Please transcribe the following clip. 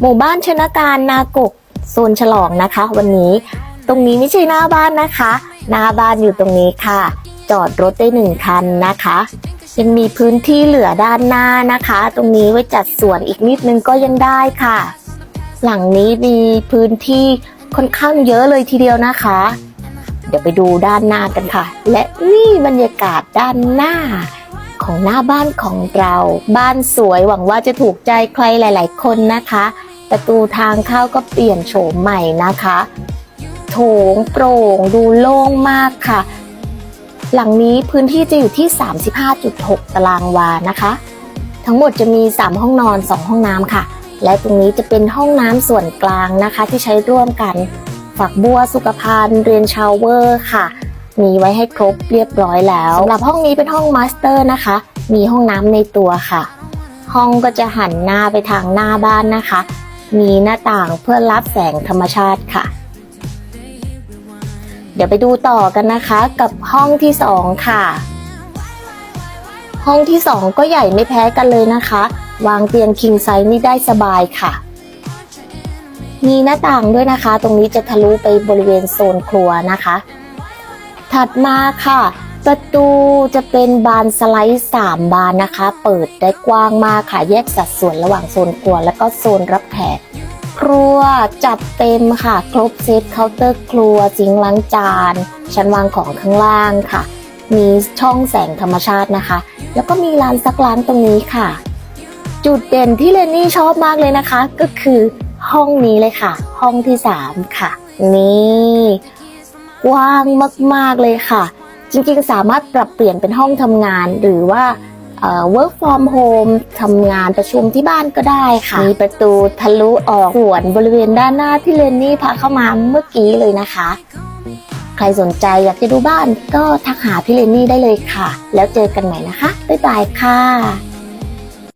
หมู่บ้านชนะการนากกโซนฉลองนะคะ วันนี้ตรงนี้ไม่ใช่หน้าบ้านนะคะ หน้าบ้านอยู่ตรงนี้ค่ะ จอดรถได้หนึ่งคันนะคะ ยังมีพื้นที่เหลือด้านหน้านะคะ ตรงนี้ไว้จัดสวนอีกนิดนึงก็ยังได้ค่ะ หลังนี้มีพื้นที่ค่อนข้างเยอะเลยทีเดียวนะคะ เดี๋ยวไปดูด้านหน้ากันค่ะ และนี่บรรยากาศด้านหน้าของหน้าบ้านของเรา บ้านสวยหวังว่าจะถูกใจใครหลาย ๆ คนนะคะ ประตูทางเข้าก็เปลี่ยนโฉมใหม่นะคะโถงโปร่งดูโล่งมากค่ะ หลังนี้พื้นที่จะอยู่ที่ 35.6 ตารางวานะคะ ทั้งหมดจะมี 3 ห้องนอน 2 ห้องน้ำค่ะ และตรงนี้จะเป็นห้องน้ำส่วนกลางนะคะ ที่ใช้ร่วมกัน ฝักบัวสุขภัณฑ์เรียนชาวเวอร์ค่ะ มีไว้ให้ครบเรียบร้อยแล้วสำหรับห้องนี้เป็นห้องมาสเตอร์นะคะ มีห้องน้ำในตัวค่ะ ห้องก็จะหันหน้าไปทางหน้าบ้านนะคะ มีหน้าต่างเพื่อรับแสงธรรมชาติค่ะ เดี๋ยวไปดูต่อกันนะคะกับห้องที่สองค่ะ ห้องที่สองก็ใหญ่ไม่แพ้กันเลยนะคะ วางเตียงคิงไซส์นี่ได้สบายค่ะ มีหน้าต่างด้วยนะคะ ตรงนี้จะทะลุไปบริเวณโซนครัวนะคะ ถัดมาค่ะประตูจะเป็นบานสไลด์3บานนะคะ เปิดได้กว้างมากค่ะ แยกสัดส่วนระหว่างโซนครัวและก็โซนรับแขก รัวจัดเต็มค่ะ ครบเซตเคาน์เตอร์ครัวซิงล้างจาน ชั้นวางของข้างล่างค่ะ มีช่องแสงธรรมชาตินะคะ แล้วก็มีลานซักล้างตรงนี้ค่ะ จุดเด่นที่เลนนี่ชอบมากเลยนะคะ ก็คือห้องนี้เลยค่ะ ห้องที่3ค่ะ นี่กว้างมากๆเลยค่ะ จริงๆสามารถปรับเปลี่ยนเป็นห้องทำงานหรือว่า work from home ทำงานประชุมที่บ้านก็ได้ค่ะ มีประตูทะลุออกสวนบริเวณด้านหน้าที่เลนนี่พาเข้ามาเมื่อกี้เลยนะคะ ใครสนใจอยากจะดูบ้านก็ทักหาพี่เลนนี่ได้เลยค่ะ แล้วเจอกันใหม่นะคะ บ๊ายบายค่ะ